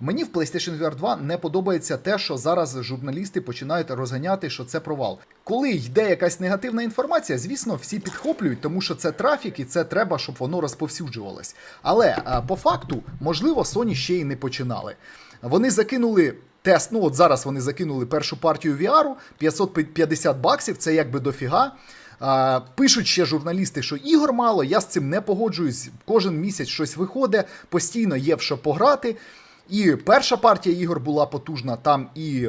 Мені в PlayStation VR 2 не подобається те, що зараз журналісти починають розганяти, що це провал. Коли йде якась негативна інформація, звісно, всі підхоплюють, тому що це трафік і це треба, щоб воно розповсюджувалось. Але по факту, можливо, Sony ще й не починали. Вони закинули. Тест, ну от зараз вони закинули першу партію VR, 550 баксів, це якби дофіга. А, пишуть ще журналісти, що ігор мало, я з цим не погоджуюсь. Кожен місяць щось виходить, постійно є в що пограти. І перша партія ігор була потужна. Там і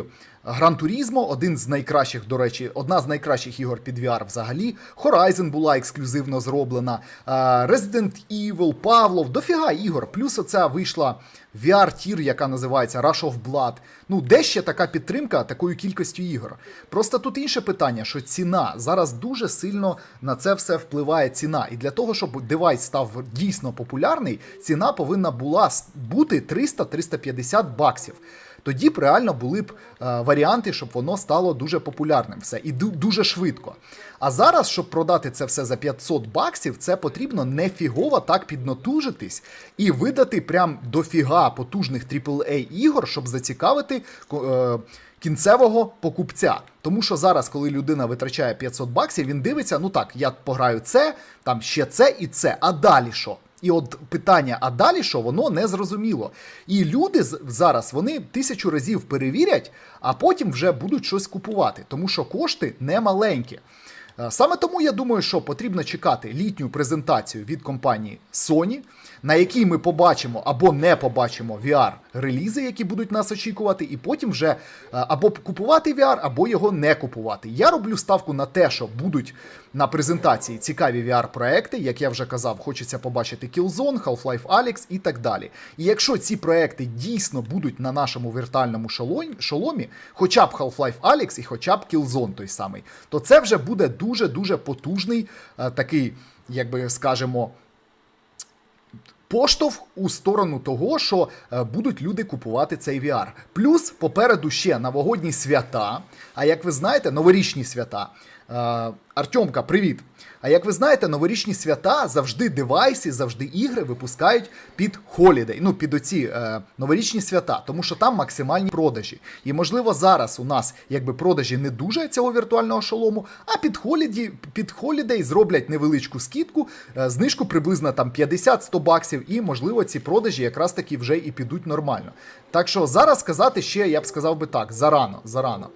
Гран Турізмо, один з найкращих, до речі, одна з найкращих ігор під VR взагалі. Horizon була ексклюзивно зроблена. Resident Evil, Павлов, дофіга ігор. Плюс оця вийшла VR-тір, яка називається Rush of Blood. Ну, де ще така підтримка такою кількістю ігор? Просто тут інше питання, що ціна зараз дуже сильно на це все впливає ціна. І для того, щоб девайс став дійсно популярний, ціна повинна була бути 300-350 баксів. Тоді б реально були б е, варіанти, щоб воно стало дуже популярним все і дуже швидко. А зараз, щоб продати це все за 500 баксів, це потрібно нефігово так піднатужитись і видати прям дофіга потужних AAA ігор, щоб зацікавити е, кінцевого покупця. Тому що зараз, коли людина витрачає 500 баксів, він дивиться: ну так, я пограю це, там ще це і це. А далі що? І от питання, а далі що, воно не зрозуміло. І люди зараз вони тисячу разів перевірять, а потім вже будуть щось купувати, тому що кошти не маленькі. Е, Саме тому я думаю, що потрібно чекати літню презентацію від компанії Sony, на якій ми побачимо або не побачимо VR-релізи, які будуть нас очікувати, і потім вже е, або купувати VR, або його не купувати. Я роблю ставку на те, що будуть на презентації цікаві VR-проекти. Як я вже казав, хочеться побачити Killzone, Half-Life Alyx і так далі. І якщо ці проекти дійсно будуть на нашому віртуальному шолом- шоломі, хоча б Half-Life Alyx і хоча б Killzone той самий, то це вже буде дуже-дуже потужний е, такий, як би скажемо, поштовх у сторону того, що е, будуть люди купувати цей VR. Плюс попереду ще новогодні свята. А як ви знаєте, новорічні свята. Артемка, привіт! А як ви знаєте, новорічні свята завжди девайси, завжди ігри випускають під холідей, ну під оці е, новорічні свята, тому що там максимальні продажі. І можливо зараз у нас якби продажі не дуже цього віртуального шолому, а під холіді, під холідей зроблять невеличку скидку, е, знижку приблизно там 50-100 баксів, і можливо ці продажі якраз таки вже і підуть нормально. Так що зараз сказати ще, я б сказав би так, зарано, зарано.